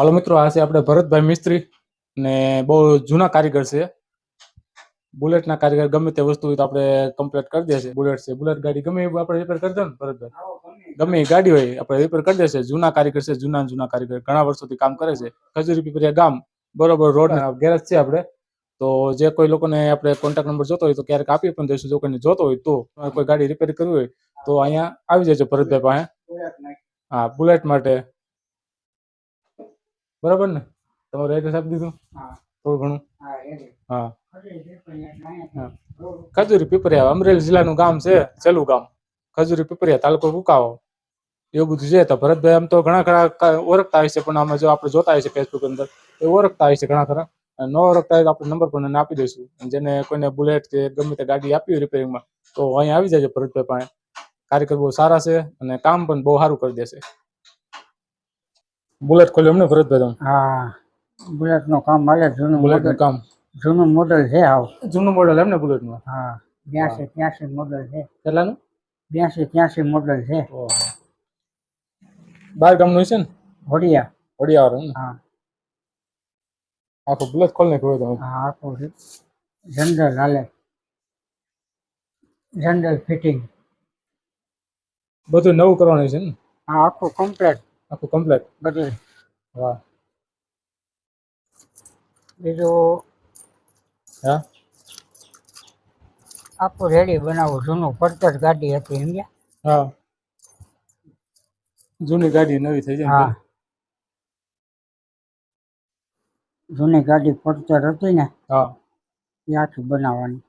હાલો મિત્રો આ છે આપણે ભરતભાઈ મિસ્ત્રી ને બહુ જૂના કારીગર છે. બુલેટના કારીગર ગમે તે વસ્તુ હોય તો આપણે કમ્પ્લીટ કરી દે છે. બુલેટ છે બુલેટ ગાડી ગમે એ આપણે રિપેર કરી દો ને ભરતભાઈ. ગમે એ. ગાડી હોય આપણે રિપેર કરી દેશે જૂના કારીગર છે જૂના જૂના કારીગર ઘણા વર્ષોથી કામ કરે છે. ખજૂરી પીપરિયા ગામ બરોબર રોડ ગેરેજ છે આપણે. તો જે કોઈ લોકોને આપણે કોન્ટેક્ટ નંબર જોતો હોય તો ક્યારેક આપી પણ દઈશું જો કોઈને જોતો હોય તો કોઈ ગાડી રિપેર કરવી હોય તો અહીંયા આવી જજો ભરતભાઈ પાસે. હા બુલેટ માટે બરાબર ને? તમારું એડ્રેસ આપી દીધું? થોડું ઘણું? હા, ખજૂરી પીપરિયા અમરેલી જિલ્લાનું ગામ છે છેલ્લું ગામ. ખજૂરી પીપરિયા તાલુકો કુકાવો એવું બધું છે તો ભરતભાઈ આમ તો ઘણા ખરા ઓળખતા હોય છે પણ આમાં જો આપણે જોતા હોય છે ફેસબુક અંદર એ ઓળખતા હોય છે ઘણા ખરા. ન ઓળખતા હોય તો આપણે નંબર પણ એને આપી દઈશું. જેને કોઈને બુલેટ કે ગમે તે ગાડી આપી હોય રિપેરિંગમાં તો અહીંયા આવી જાય ભરતભાઈ પાસે. કાર્યક્રમ બહુ સારા છે અને કામ પણ બહુ સારું કરી દેશે. બુલેટ ખોલ્યું અમને ભરતભાઈ તમે હા બુલેટનું કામ મળે જૂનું બુલેટનું નું કામ. જૂનું મોડલ છે આવ. જૂનું મોડલ એમ ને નું હા બ્યાસી ત્યાસી મોડલ છે. કેટલાનું? બ્યાસી ત્યાસી મોડલ છે. બાર ગામનું છે ને? હોડિયા. હોડિયાવાળું હા. આખું બુલેટ કોલ ને હોય તમે હા આખું છે. જનરલ હાલે. General fitting. બધું નવું કરવાનું છે ને? હા આખું કમ્પ્લેટ. આખું કમ્પ્લેટ બધું. વાહ. બીજું હા? આખું રેડી બનાવું. જૂનું પડતર ગાડી હતી સમજ્યા? હા. જૂની ગાડી નવી થઈ જાય હા. જૂની ગાડી પડતર હતી ને હા. એ આખી બનાવવાની.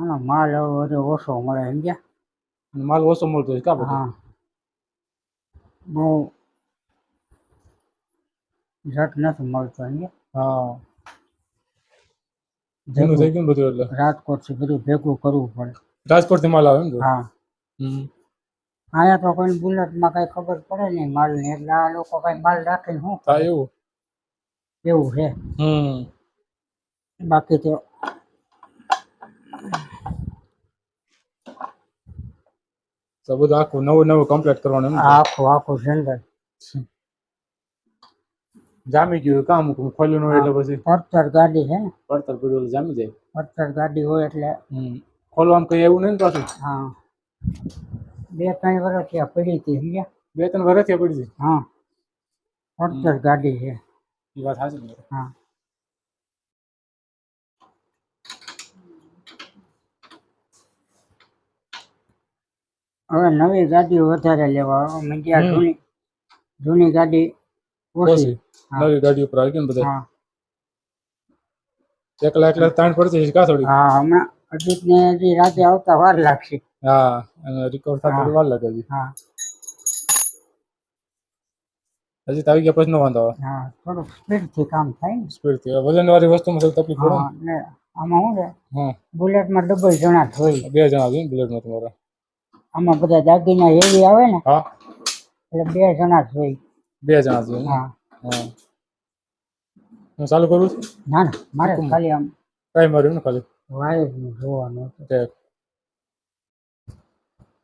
આનો માલ હવે ઓછો મળે સમજ્યા અને માલ ઓછો મળતો હોય કા બધું હા. બહુ ઝટ નથી મળતો સમજ્યા હા. જૂનું થઈ ગયું બધું એટલે? રાજકોટથી બધું ભેગું કરવું પડે. રાજકોટથી માલ આવે એમ હા. અહીંયા તો કોઈ બુલેટમાં કઈ ખબર પડે નહીં માલ ને એટલે આ લોકો કઈ માલ રાખીને શું? થાય એવું? એવું છે. હમ. બાકી તો તો બધું આખું નવું નવું કમ્પ્લીટ કરવાનું આખું આખું જનરલ જામી ગયું કામ ખોલ્યું હોય એટલે પછી? પડતર ગાડી છે પડતર પડ્યું જામી જાય? પડતર ગાડી હોય એટલે. હમ. ખોલવાનું કઈ એવું નહીં પાછું? હા. બે ત્રણ વર્ષ ત્યાં પડી હતી સમજ્યા? બે ત્રણ વર્ષ ત્યાં પડી જાય હા. પડતર ગાડી છે એ વાત સાચી હા. હવે નવી ગાડીઓ વધારે લેવા. મીડિયા. જૂની જૂની ગાડી ઓછી. નવી ગાડી ઉપર આવી ગઈ ને બધા. હા. એકલા એકલા તાણ પડતી કા થોડી હા હમણાં અજીત ને હજી રાતે આવતા વાર લાગશે. હા અને રિકવર થતા વાર લાગે હા. હજી તો આવી ગયા પછી નો વાંધો આવે. હા થોડો સ્પીડથી કામ થાય ને. સ્પીડથી વજન વાળી વસ્તુમાં થોડી તકલીફ પડે હા ને આમાં શું છે? ને હા બુલેટમાં ડબલ જણા જ બે જણા છે બુલેટ બુલેટમાં તમારા. આમાં બધા દાગીના હેવી આવે ને હા. એટલે બે જણા જોઈ બે જણા જોઈ હા. હા. હું ચાલુ કરું છું? ના ના મારે ખાલી આમ કઈ માર્યું ને ખાલી? વાયરનું જોવાનું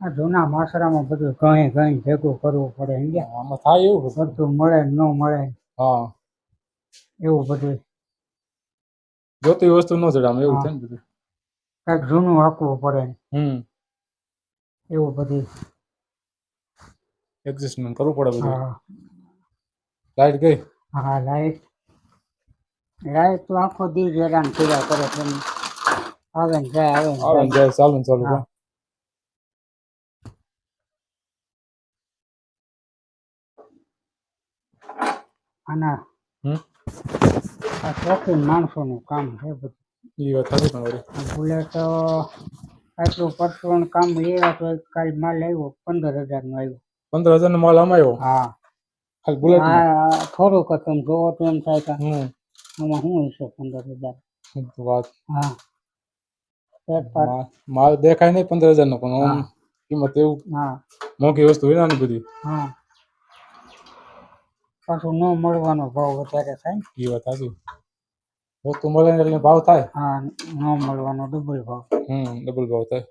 આ જૂના માસરામાં બધું કઈ કઈ ભેગું કરવું પડે સમજ્યા? આમાં થાય એવું બધું. મળે ન મળે હા. એવું બધું. જોતી વસ્તુ ન જડામ એવું. છે ને બધું. કંઈક જૂનું હાંકવું પડે. હમ. એવું બધું. એડજસ્ટમેન્ટ કરવું પડે બધું. હા. લાઈટ ગઈ? હા લાઈટ લાઈટ તો આખો દી હેરાન કર્યા કરે છે. આવે ને જાય આવે ને આવે ને જાય. જાય ચાલુ ને ચાલુ આના હમ? આ શોખીન માણસોનું કામ છે બધું. એ વાત સાચી તમારી બુલેટ આટલું પરસોણ કામ લેવા તો કાલ માલ આવ્યો પંદર હજાર નો આવ્યો. પંદર હજાર નો માલ અમાયો હા. ખાલી બુલેટ હા થોડુંક હતું જોવો તો એમ થાય કે હમ. આમાં શું હશે પંદર હજાર વાત. હા. માલ દેખાય નહીં પંદર હજાર નો પણ કિંમત એવું હા. મોંઘી વસ્તુ હોય ને બધી. હા. પાછું ન મળવાનો ભાવ વધારે થાય. એ વાત સાચી. વસ્તુ મળે એટલે ભાવ થાય. હા ન મળવાનો ડબલ ભાવ. હમ ડબલ ભાવ થાય.